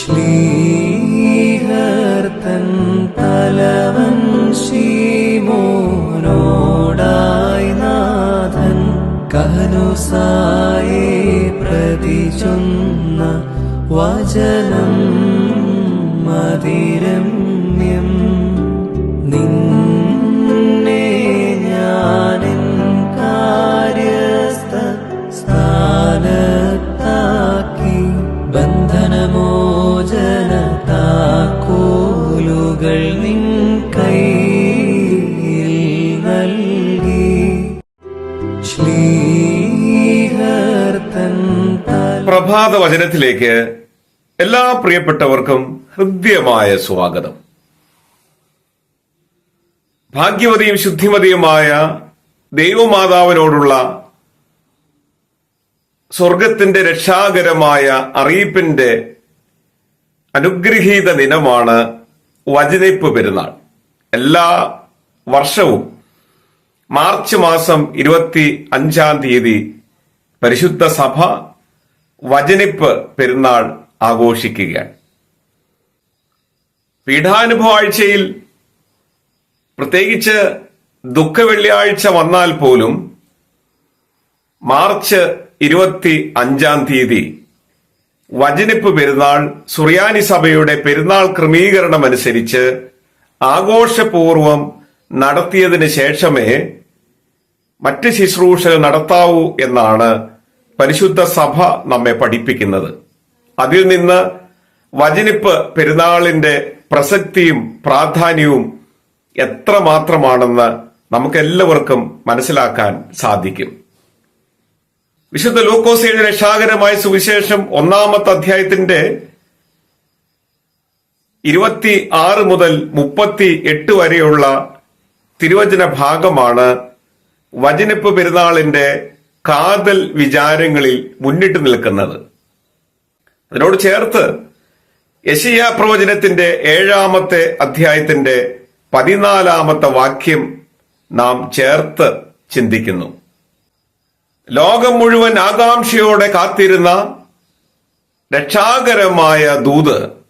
ശ്ലീഹർ തൻ തലവൻ ശീമോനോടായി നാഥൻ കഹനുസായെ പ്രതി ചൊന്ന വചനം മതിരമ്യം പ്രഭാത വചനത്തിലേക്ക് എല്ലാ പ്രിയപ്പെട്ടവർക്കും ഹൃദ്യമായ സ്വാഗതം. ഭാഗ്യവതിയും ശുദ്ധിമതിയുമായ ദൈവമാതാവിനോടുള്ള സ്വർഗത്തിന്റെ രക്ഷാകരമായ അറിയിപ്പിന്റെ അനുഗ്രഹീത ദിനമാണ് വചനയ്പ് പെരുന്നാൾ. എല്ലാ വർഷവും മാർച്ച് മാസം ഇരുപത്തി അഞ്ചാം തീയതി പരിശുദ്ധ സഭ വചനിപ്പ് പെരുന്നാൾ ആഘോഷിക്കുകയാണ്. പീഠാനുഭവ ആഴ്ചയിൽ പ്രത്യേകിച്ച് ദുഃഖ വെള്ളിയാഴ്ച വന്നാൽ പോലും മാർച്ച് ഇരുപത്തി അഞ്ചാം തീയതി വചനിപ്പ് പെരുന്നാൾ സുറിയാനി സഭയുടെ പെരുന്നാൾ ക്രമീകരണം അനുസരിച്ച് ആഘോഷപൂർവം നടത്തിയതിന് ശേഷമേ മറ്റ് ശുശ്രൂഷകൾ നടത്താവൂ എന്നാണ് പരിശുദ്ധ സഭ നമ്മെ പഠിപ്പിക്കുന്നത്. അതിൽ നിന്ന് വചനിപ്പ് പെരുന്നാളിന്റെ പ്രസക്തിയും പ്രാധാന്യവും എത്ര മാത്രമാണെന്ന് നമുക്കെല്ലാവർക്കും മനസ്സിലാക്കാൻ സാധിക്കും. വിശുദ്ധ ലൂക്കോസിയുടെ രക്ഷാകരമായ സുവിശേഷം ഒന്നാമത്തെ അധ്യായത്തിന്റെ ഇരുപത്തി ആറ് മുതൽ മുപ്പത്തി എട്ട് വരെയുള്ള തിരുവചന ഭാഗമാണ് വചനിപ്പ് പെരുന്നാളിന്റെ കാതൽ വിചാരങ്ങളിൽ മുന്നിട്ട് നിൽക്കുന്നത്. അതിനോട് ചേർത്ത് യശിയ പ്രവചനത്തിന്റെ ഏഴാമത്തെ അധ്യായത്തിന്റെ പതിനാലാമത്തെ വാക്യം നാം ചേർത്ത് ചിന്തിക്കുന്നു. ലോകം മുഴുവൻ ആകാംക്ഷയോടെ കാത്തിരുന്ന രക്ഷാകരമായ ദൂത്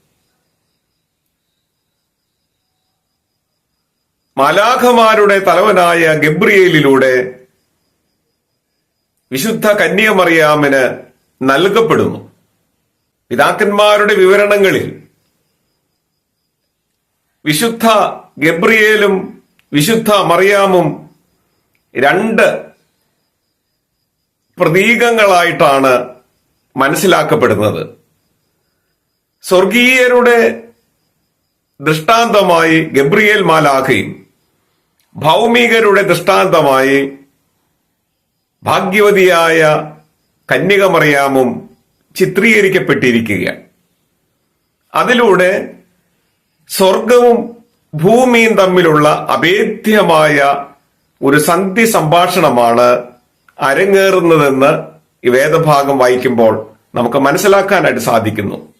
മലാഖമാരുടെ തലവനായ ഗബ്രിയേലിലൂടെ വിശുദ്ധ കന്യമറിയാമിന് നൽകപ്പെടുന്നു. പിതാക്കന്മാരുടെ വിവരണങ്ങളിൽ വിശുദ്ധ ഗബ്രിയേലും വിശുദ്ധ മറിയാമും രണ്ട് പ്രതീകങ്ങളായിട്ടാണ് മനസ്സിലാക്കപ്പെടുന്നത്. സ്വർഗീയരുടെ ദൃഷ്ടാന്തമായി ഗബ്രിയേൽ മാലാഖയും ഭൗമികരുടെ ദൃഷ്ടാന്തമായി ഭാഗ്യവതിയായ കന്യകമറിയാമും ചിത്രീകരിക്കപ്പെട്ടിരിക്കുകയാണ്. അതിലൂടെ സ്വർഗവും ഭൂമിയും തമ്മിലുള്ള അഭേദ്യമായ ഒരു സന്ധി സംഭാഷണമാണ് അരങ്ങേറുന്നതെന്ന് ഈ വേദഭാഗം വായിക്കുമ്പോൾ നമുക്ക് മനസ്സിലാക്കാനായിട്ട് സാധിക്കുന്നു.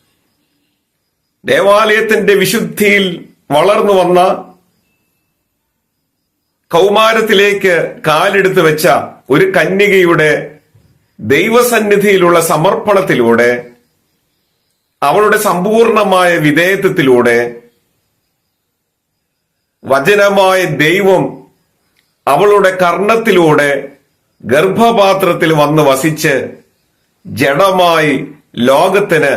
ദേവാലയത്തിന്റെ വിശുദ്ധിയിൽ വളർന്നു വന്ന കൗമാരത്തിലേക്ക് കാലെടുത്ത് വെച്ച ഒരു കന്യകയുടെ ദൈവസന്നിധിയിലുള്ള സമർപ്പണത്തിലൂടെ അവളുടെ സമ്പൂർണമായ വിധേയത്വത്തിലൂടെ വചനമായ ദൈവം അവളുടെ കർണത്തിലൂടെ ഗർഭപാത്രത്തിൽ വന്ന് വസിച്ച് ജഡമായി ലോകത്തിന്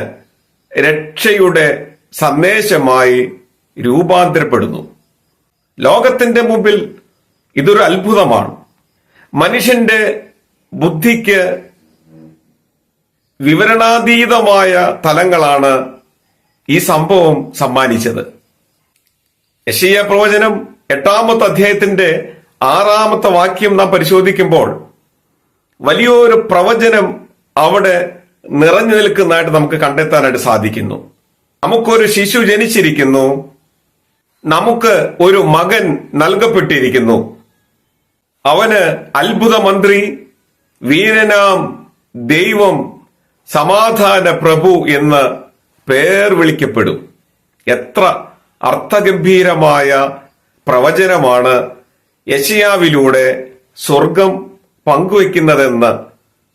രക്ഷയുടെ സന്ദേശമായി രൂപാന്തരപ്പെടുന്നു. ലോകത്തിന്റെ മുമ്പിൽ ഇതൊരു അത്ഭുതമാണ്. മനുഷ്യന്റെ ബുദ്ധിക്ക് വിവരണാതീതമായ തലങ്ങളാണ് ഈ സംഭവം സമ്മാനിച്ചത്. യശീയ പ്രവചനം എട്ടാമത്തെ അധ്യായത്തിന്റെ ആറാമത്തെ വാക്യം നാം പരിശോധിക്കുമ്പോൾ വലിയൊരു പ്രവചനം അവിടെ നിറഞ്ഞു നിൽക്കുന്നതായിട്ട് നമുക്ക് കണ്ടെത്താനായിട്ട് സാധിക്കുന്നു. നമുക്കൊരു ശിശു ജനിച്ചിരിക്കുന്നു. നമുക്ക് ഒരു മകൻ നൽകപ്പെട്ടിരിക്കുന്നു. അവന് അത്ഭുത മന്ത്രി വീരനാം ദൈവം സമാധാന പ്രഭു എന്ന് പേർ വിളിക്കപ്പെടും. എത്ര അർത്ഥഗംഭീരമായ പ്രവചനമാണ് യശയാവിലൂടെ സ്വർഗം പങ്കുവെക്കുന്നതെന്ന്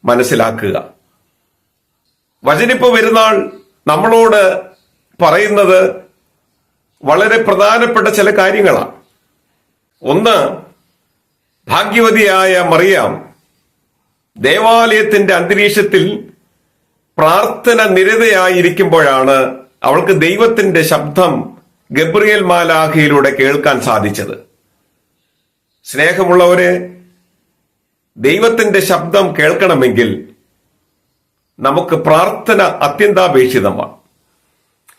മനസ്സിലാക്കുക. വചനിപ്പ് പെരുന്നാൾ നമ്മളോട് പറയുന്നത് വളരെ പ്രധാനപ്പെട്ട ചില കാര്യങ്ങളാണ്. ഒന്ന് ഭാഗ്യവതിയായ മറിയാം ദേവാലയത്തിന്റെ അന്തരീക്ഷത്തിൽ പ്രാർത്ഥന നിരതയായിരിക്കുമ്പോഴാണ് അവൾക്ക് ദൈവത്തിന്റെ ശബ്ദം ഗബ്രിയൽ മാലാഖയിലൂടെ കേൾക്കാൻ സാധിച്ചത്. സ്നേഹമുള്ളവരെ ദൈവത്തിന്റെ ശബ്ദം കേൾക്കണമെങ്കിൽ നമുക്ക് പ്രാർത്ഥന അത്യന്താപേക്ഷിതമാണ്.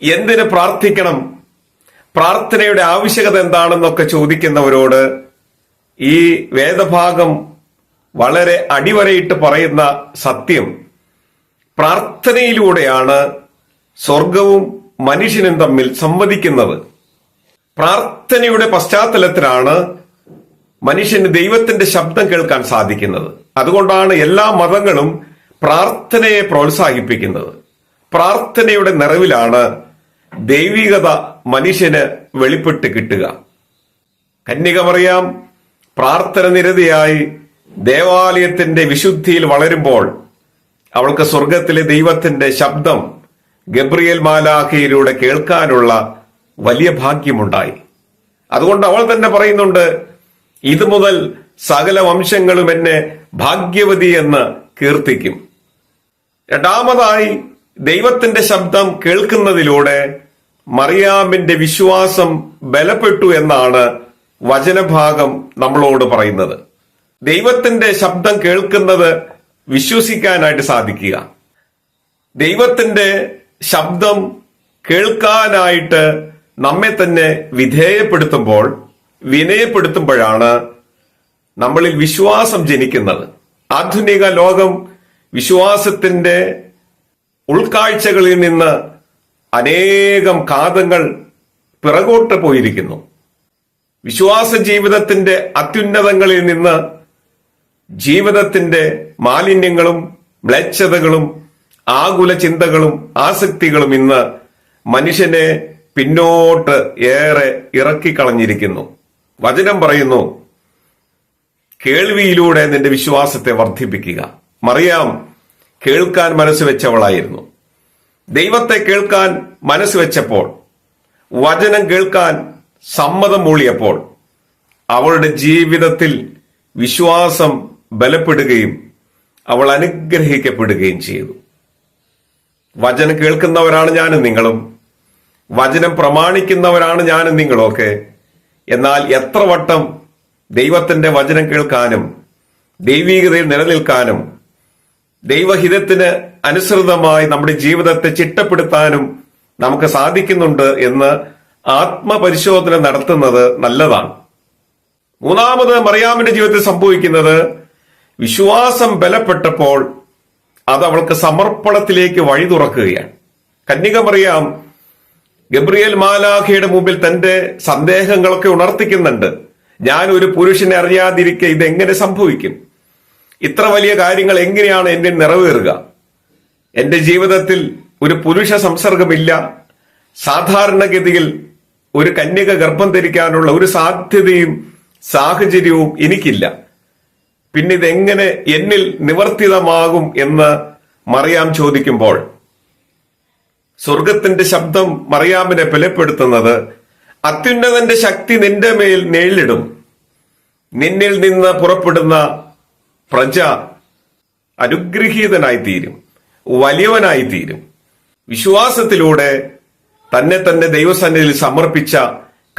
എന്തിന് പ്രാർത്ഥിക്കണം? പ്രാർത്ഥനയുടെ ആവശ്യകത എന്താണെന്നൊക്കെ ചോദിക്കുന്നവരോട് ഈ വേദഭാഗം വളരെ അടിവരയിട്ട് പറയുന്ന സത്യം പ്രാർത്ഥനയിലൂടെയാണ് സ്വർഗവും മനുഷ്യനും തമ്മിൽ സംവദിക്കുന്നത്. പ്രാർത്ഥനയുടെ പശ്ചാത്തലത്തിലാണ് മനുഷ്യന് ദൈവത്തിന്റെ ശബ്ദം കേൾക്കാൻ സാധിക്കുന്നത്. അതുകൊണ്ടാണ് എല്ലാ മതങ്ങളും പ്രാർത്ഥനയെ പ്രോത്സാഹിപ്പിക്കുന്നത്. പ്രാർത്ഥനയുടെ നിറവിലാണ് ദൈവികത മനുഷ്യന് വെളിപ്പെട്ട് കിട്ടുക. കന്യക പറയാം പ്രാർത്ഥന നിരതിയായി ദേവാലയത്തിന്റെ വിശുദ്ധിയിൽ വളരുമ്പോൾ അവൾക്ക് സ്വർഗത്തിലെ ദൈവത്തിന്റെ ശബ്ദം ഗബ്രിയേൽ മാലാഖയിലൂടെ കേൾക്കാനുള്ള വലിയ ഭാഗ്യമുണ്ടായി. അതുകൊണ്ട് അവൾ തന്നെ പറയുന്നുണ്ട് ഇത് മുതൽ സകല വംശങ്ങളും എന്നെ ഭാഗ്യവതി എന്ന് കീർത്തിക്കും. രണ്ടാമതായി ദൈവത്തിന്റെ ശബ്ദം കേൾക്കുന്നതിലൂടെ മറിയാമിന്റെ വിശ്വാസം ബലപ്പെട്ടു എന്നാണ് വചനഭാഗം നമ്മളോട് പറയുന്നത്. ദൈവത്തിന്റെ ശബ്ദം കേൾക്കുന്നത് വിശ്വസിക്കാനായിട്ട് സാധിക്കുക. ദൈവത്തിന്റെ ശബ്ദം കേൾക്കാനായിട്ട് നമ്മെ തന്നെ വിധേയപ്പെടുത്തുമ്പോൾ വിനയപ്പെടുത്തുമ്പോഴാണ് നമ്മളിൽ വിശ്വാസം ജനിക്കുന്നത്. ആധുനിക ലോകം വിശ്വാസത്തിന്റെ ഉൾക്കാഴ്ചകളിൽ നിന്ന് അനേകം കാതങ്ങൾ പിറകോട്ട് പോയിരിക്കുന്നു. വിശ്വാസ ജീവിതത്തിന്റെ അത്യുന്നതങ്ങളിൽ നിന്ന് ജീവിതത്തിന്റെ മാലിന്യങ്ങളും മ്ലേച്ഛതകളും ആകുല ചിന്തകളും ആസക്തികളും ഇന്ന് മനുഷ്യനെ പിന്നോട്ട് ഏറെ ഇറക്കി കളഞ്ഞിരിക്കുന്നു വചനം പറയുന്നു കേൾവിയിലൂടെ നിന്റെ വിശ്വാസത്തെ വർദ്ധിപ്പിക്കുക. മറിയാം കേൾക്കാൻ മനസ്സ് വെച്ചവളായിരുന്നു. ദൈവത്തെ കേൾക്കാൻ മനസ്സ് വെച്ചപ്പോൾ വചനം കേൾക്കാൻ സമ്മതം മൂളിയപ്പോൾ അവളുടെ ജീവിതത്തിൽ വിശ്വാസം ബലപ്പെടുകയും അവൾ അനുഗ്രഹിക്കപ്പെടുകയും ചെയ്തു. വചനം കേൾക്കുന്നവരാണ് ഞാനും നിങ്ങളും. വചനം പ്രമാണിക്കുന്നവരാണ് ഞാനും നിങ്ങളൊക്കെ. എന്നാൽ എത്ര വട്ടം ദൈവത്തിന്റെ വചനം കേൾക്കാനും ദൈവീകതയിൽ നിലനിൽക്കാനും ദൈവഹിതത്തിന് അനുസൃതമായി നമ്മുടെ ജീവിതത്തെ ചിട്ടപ്പെടുത്താനും നമുക്ക് സാധിക്കുന്നുണ്ട് എന്ന് ആത്മപരിശോധന നടത്തുന്നത് നല്ലതാണ്. മൂന്നാമത് മറിയാമിന്റെ ജീവിതത്തിൽ സംഭവിക്കുന്നത് വിശ്വാസം ബലപ്പെട്ടപ്പോൾ അത് അവൾക്ക് സമർപ്പണത്തിലേക്ക് വഴി തുറക്കുകയാണ്. കന്യക മറിയാം ഗബ്രിയേൽ മാലാഖയുടെ മുമ്പിൽ തന്റെ സന്ദേഹങ്ങളൊക്കെ ഉണർത്തിക്കുന്നുണ്ട്. ഞാൻ ഒരു പുരുഷനെ അറിയാതിരിക്കെ ഇതെങ്ങനെ സംഭവിക്കും? ഇത്ര വലിയ കാര്യങ്ങൾ എങ്ങനെയാണ് എന്നെ നിറവേറുക? എന്റെ ജീവിതത്തിൽ ഒരു പുരുഷ സംസർഗമില്ല. സാധാരണഗതിയിൽ ഒരു കന്യക ഗർഭം ധരിക്കാനുള്ള ഒരു സാധ്യതയും സാഹചര്യവും എനിക്കില്ല. പിന്നെ ഇതെങ്ങനെ എന്നിൽ നിവർത്തിതമാകും എന്ന് മറിയാം ചോദിക്കുമ്പോൾ സ്വർഗത്തിന്റെ ശബ്ദം മറിയാമിനെ ബലപ്പെടുത്തുന്നത് അത്യുന്നതന്റെ ശക്തി നിന്റെ മേൽ നേരിടും. നിന്നിൽ നിന്ന് പുറപ്പെടുന്ന പ്രജ അനുഗ്രഹീതനായി തീരും വലിയവനായി തീരും വിശ്വാസത്തിലൂടെ തന്നെ തന്നെ ദൈവസന്നിധിയിൽ സമർപ്പിച്ച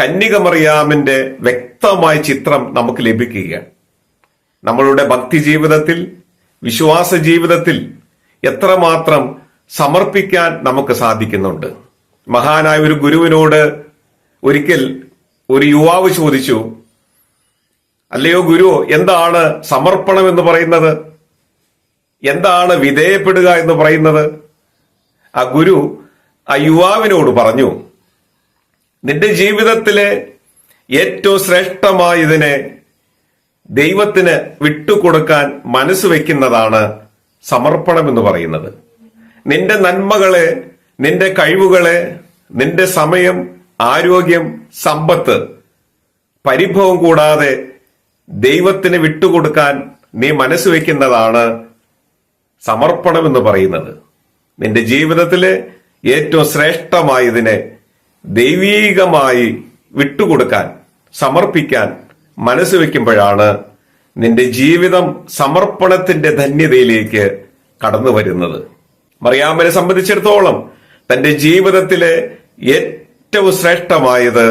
കന്യകമറിയാമിന്റെ വ്യക്തമായ ചിത്രം നമുക്ക് ലഭിക്കുകയാണ്. നമ്മളുടെ ഭക്തി ജീവിതത്തിൽ വിശ്വാസ ജീവിതത്തിൽ എത്രമാത്രം സമർപ്പിക്കാൻ നമുക്ക് സാധിക്കുന്നുണ്ട്. മഹാനായ ഒരു ഗുരുവിനോട് ഒരിക്കൽ ഒരു യുവാവ് ചോദിച്ചു അല്ലയോ ഗുരു എന്താണ് സമർപ്പണം എന്ന് പറയുന്നത്? എന്താണ് വിധേയപ്പെടുക എന്ന് പറയുന്നത്? ആ ഗുരു ആ യുവാവിനോട് പറഞ്ഞു നിന്റെ ജീവിതത്തിലെ ഏറ്റവും ശ്രേഷ്ഠമായതിനെ ദൈവത്തിന് വിട്ടുകൊടുക്കാൻ മനസ്സ് വയ്ക്കുന്നതാണ് സമർപ്പണം എന്ന് പറയുന്നത്. നിന്റെ നന്മകളെ നിന്റെ കഴിവുകളെ നിന്റെ സമയം ആരോഗ്യം സമ്പത്ത് പരിഭവം കൂടാതെ ദൈവത്തിന് വിട്ടുകൊടുക്കാൻ നീ മനസ്സ് വയ്ക്കുന്നതാണ് സമർപ്പണം എന്ന് പറയുന്നത്. നിന്റെ ജീവിതത്തിലെ ഏറ്റവും ശ്രേഷ്ഠമായതിനെ ദൈവീകമായി വിട്ടുകൊടുക്കാൻ സമർപ്പിക്കാൻ മനസ്സ് വെക്കുമ്പോഴാണ് നിന്റെ ജീവിതം സമർപ്പണത്തിന്റെ ധന്യതയിലേക്ക് കടന്നു വരുന്നത് മറിയാമ്മനെ സംബന്ധിച്ചിടത്തോളം തന്റെ ജീവിതത്തിലെ ഏറ്റവും ശ്രേഷ്ഠമായത്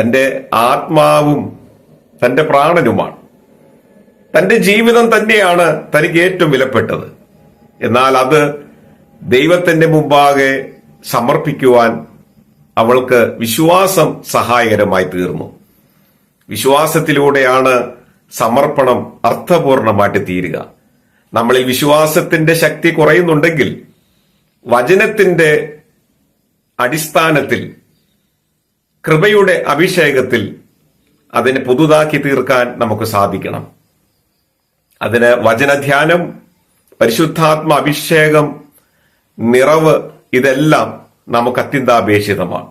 തന്റെ ആത്മാവും തന്റെ പ്രാണനുമാണ്. തന്റെ ജീവിതം തന്നെയാണ് തനിക്ക് ഏറ്റവും വിലപ്പെട്ടത്. എന്നാൽ അത് ദൈവത്തിന്റെ മുമ്പാകെ സമർപ്പിക്കുവാൻ അവൾക്ക് വിശ്വാസം സഹായകരമായി തീർന്നു. വിശ്വാസത്തിലൂടെയാണ് സമർപ്പണം അർത്ഥപൂർണമായിട്ട് തീരുക. നമ്മളിൽ വിശ്വാസത്തിന്റെ ശക്തി കുറയുന്നുണ്ടെങ്കിൽ വചനത്തിന്റെ അടിസ്ഥാനത്തിൽ കൃപയുടെ അഭിഷേകത്തിൽ അതിനെ പുതുതാക്കി തീർക്കാൻ നമുക്ക് സാധിക്കണം. അതിന് വചനധ്യാനം പരിശുദ്ധാത്മ അഭിഷേകം നിറവ് ഇതെല്ലാം നമുക്ക് അത്യന്താപേക്ഷിതമാണ്.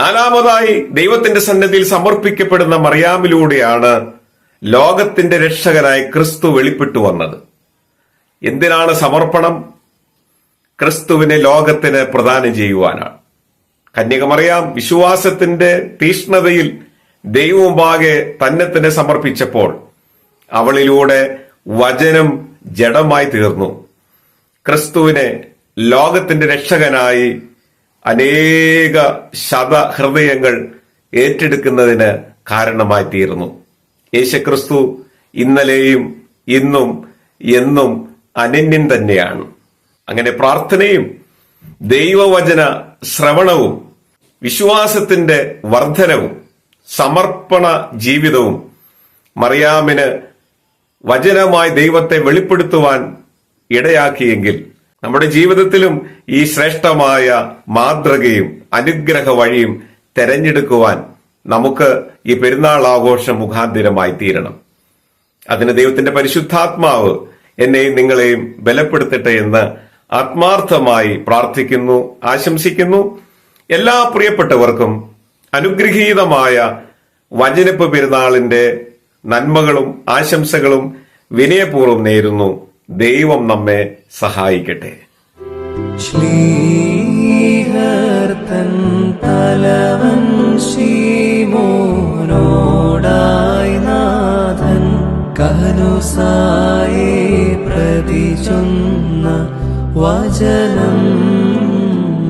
നാലാമതായി ദൈവത്തിന്റെ സന്നദ്ധിയിൽ സമർപ്പിക്കപ്പെടുന്ന മറിയാമിലൂടെയാണ് ലോകത്തിന്റെ രക്ഷകനായി ക്രിസ്തു വെളിപ്പെട്ടു വന്നത്. എന്തിനാണ് സമർപ്പണം? ക്രിസ്തുവിനെ ലോകത്തിന് പ്രദാനം ചെയ്യുവാനാണ്. കന്യകമറിയാം വിശ്വാസത്തിന്റെ തീഷ്ണതയിൽ ദൈവമുമ്പാകെ തന്നെ തന്നെ സമർപ്പിച്ചപ്പോൾ അവളിലൂടെ വചനം ജഡമായി തീർന്നു. ക്രിസ്തുവിനെ ലോകത്തിന്റെ രക്ഷകനായി അനേക ശതഹൃദയങ്ങൾ ഏറ്റെടുക്കുന്നതിന് കാരണമായി തീർന്നു യേശുക്രിസ്തു ഇന്നലെയും ഇന്നും എന്നും അനന്യൻ തന്നെയാണ്. അങ്ങനെ പ്രാർത്ഥനയും ദൈവവചന ശ്രവണവും വിശ്വാസത്തിന്റെ വർധനവും സമർപ്പണ ജീവിതവും മറിയാമിന് വചനമായി ദൈവത്തെ വെളിപ്പെടുത്തുവാൻ ഇടയാക്കിയെങ്കിൽ നമ്മുടെ ജീവിതത്തിലും ഈ ശ്രേഷ്ഠമായ മാതൃകയും അനുഗ്രഹ വഴിയും തെരഞ്ഞെടുക്കുവാൻ നമുക്ക് ഈ പെരുന്നാൾ ആഘോഷം മുഖാന്തിരമായി തീരണം. അതിന് ദൈവത്തിന്റെ പരിശുദ്ധാത്മാവ് എന്നെയും നിങ്ങളെയും ബലപ്പെടുത്തട്ടെ എന്ന് ആത്മാർത്ഥമായി പ്രാർത്ഥിക്കുന്നു ആശംസിക്കുന്നു. എല്ലാ പ്രിയപ്പെട്ടവർക്കും അനുഗ്രഹീതമായ വചനപ്പ് പെരുന്നാളിന്റെ നന്മകളും ആശംസകളും വിനയപൂർവം നേരുന്നു. ദൈവം നമ്മെ സഹായിക്കട്ടെ. പ്രതി ചൊന്ന വചനം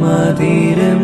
മതിരമ്യം